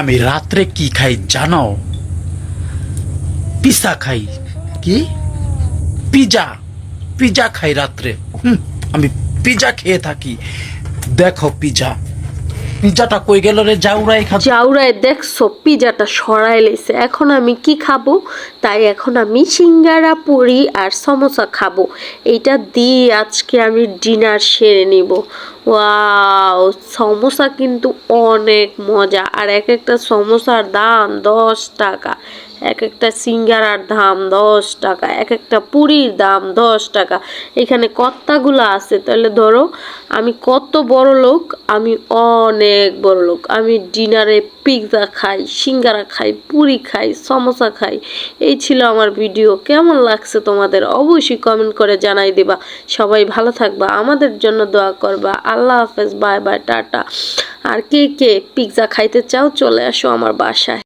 আমি রাত্রে কি খাই জানো? পিসা খাই। কি? পিজা পিজা খাই রাত্রে। আমি পিজা খেয়ে থাকি। দেখো পিজা পিজাটা কই গেল রে জাউরাই খা জাউরায় দেখছ পিজাটা সরাই লেছে। এখন আমি কি খাব? তাই এখন আমি সিঙ্গারা, পুরি আর সমোসা খাব। এইটা দিয়ে আজকে আমি ডিনার সেরে নিব। ওয়াও সমোসা কিন্তু অনেক মজা। আর এক একটা সমোসার দাম দশ টাকা। এক একটা সিঙ্গারার দাম দশ টাকা। এক একটা পুরীর দাম দশ টাকা। এখানে কত্তাগুলো আছে। তাহলে ধরো, আমি কত বড় লোক, আমি অনেক বড় লোক। আমি ডিনারে পিৎজা খাই, সিঙ্গারা খাই, পুরি খাই, সমোসা খাই। এই ছিল আমার ভিডিও। কেমন লাগছে তোমাদের? অবশ্যই কমেন্ট করে জানাই দিবা। সবাই ভালো থাকবা। আমাদের জন্য দোয়া করবা। আল্লাহ হাফেজ। Bye bye, tata. আর কে কে পিৎজা খাইতে চাও চলে আসো আমার বাসায়।